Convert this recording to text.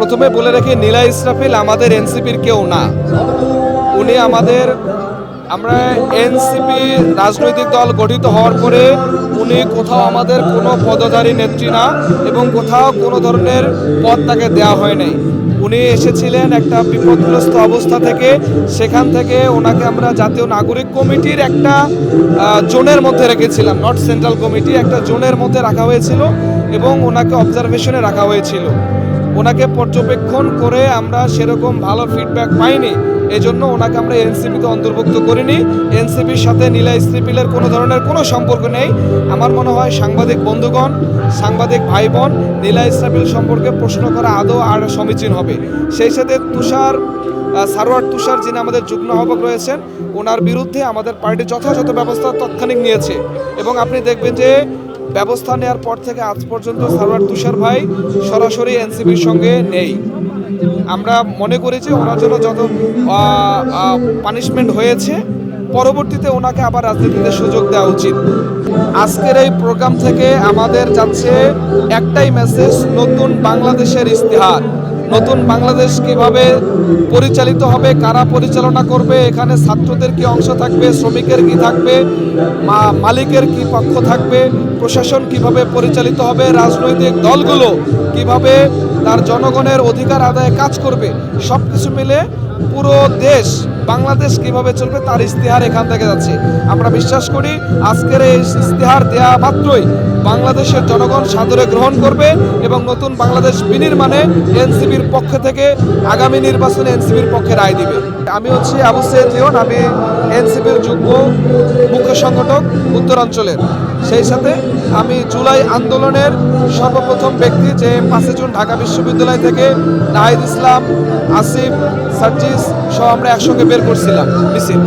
প্রথমে বলে রেখে, নীলা ইসরাফিল আমাদের এনসিপির কেউ না। উনি আমাদের, আমরা এনসিপি রাজনৈতিক দল গঠিত হওয়ার পরে উনি কোথাও আমাদের কোনো পদধারী নেত্রী না এবং কোথাও কোনো ধরনের পদ তাকে দেওয়া হয় নাই। উনি এসেছিলেন একটা বিপদগ্রস্ত অবস্থা থেকে, সেখান থেকে ওনাকে আমরা জাতীয় নাগরিক কমিটির একটা জোনের মধ্যে রেখেছিলাম। নট সেন্ট্রাল কমিটি একটা জোনের মধ্যে রাখা হয়েছিল এবং ওনাকে অবজারভেশনে রাখা হয়েছিল। ওনাকে পর্যবেক্ষণ করে আমরা সেরকম ভালো ফিডব্যাক পাইনি। এই জন্য ওনাকে আমরা এনসিপিতে অন্তর্ভুক্ত করিনি। এনসিপির সাথে নীলা স্ত্রীপিলের কোনো ধরনের কোনো সম্পর্ক নেই। আমার মনে হয় সাংবাদিক বন্ধুগণ, সাংবাদিক ভাই বোন নীলা ইসরাফিল সম্পর্কে প্রশ্ন করা আদৌ আর সমীচীন হবে। সেই সাথে তুষার সারোয়ার তুষার যিনি আমাদের যুগ্ম আহ্বায়ক রয়েছেন, ওনার বিরুদ্ধে আমাদের পার্টি যথাযথ ব্যবস্থা তৎক্ষণিক নিয়েছে। এবং আপনি দেখবেন যে ব্যবস্থা নেওয়ার পর থেকে আজ পর্যন্ত সারোয়ার তুষার ভাই সরাসরি এনসিপির সঙ্গে নেই। আমরা মনে করি যে ওনার জন্য যত পানিশমেন্ট হয়েছে, পরবর্তীতে ওনাকে আবার রাজনীতিতে সুযোগ দেওয়া উচিত। আজকের এই প্রোগ্রাম থেকে আমাদের যাচ্ছে একটাই মেসেজ নতুন বাংলাদেশের ইস্তেহার নতুন বাংলাদেশ কীভাবে পরিচালিত হবে, কারা পরিচালনা করবে, এখানে ছাত্রদের কি অংশ থাকবে, শ্রমিকের কি থাকবে মালিকের কি পক্ষ থাকবে, প্রশাসন কীভাবে পরিচালিত হবে, রাজনৈতিক দলগুলো কীভাবে তার জনগণের অধিকার আদায়ে কাজ করবে সব কিছু মিলে পুরো দেশ বাংলাদেশ কীভাবে চলবে তার ইস্তেহার এখান থেকে যাচ্ছে। আমরা বিশ্বাস করি আজকের এই ইস্তেহার দেওয়া মাত্রই বাংলাদেশের জনগণ সাদরে গ্রহণ করবে এবং নতুন বাংলাদেশ বিনির্মাণে এনসিবির পক্ষ থেকে আগামী নির্বাচনে এনসিবির পক্ষে রায় দিবে। আমি হচ্ছি আবু সৈয়দ লিওন, আমি এনসিপির যুগ্ম মুখ্য সংগঠক উত্তরাঞ্চলের। সেই সাথে আমি জুলাই আন্দোলনের সর্বপ্রথম ব্যক্তি যে পাঁচে জুন ঢাকা বিশ্ববিদ্যালয় থেকে নাহিদ ইসলাম, আসিফ, সার্জিস সহ আমরা একসঙ্গে বের করছিলাম মিছিল।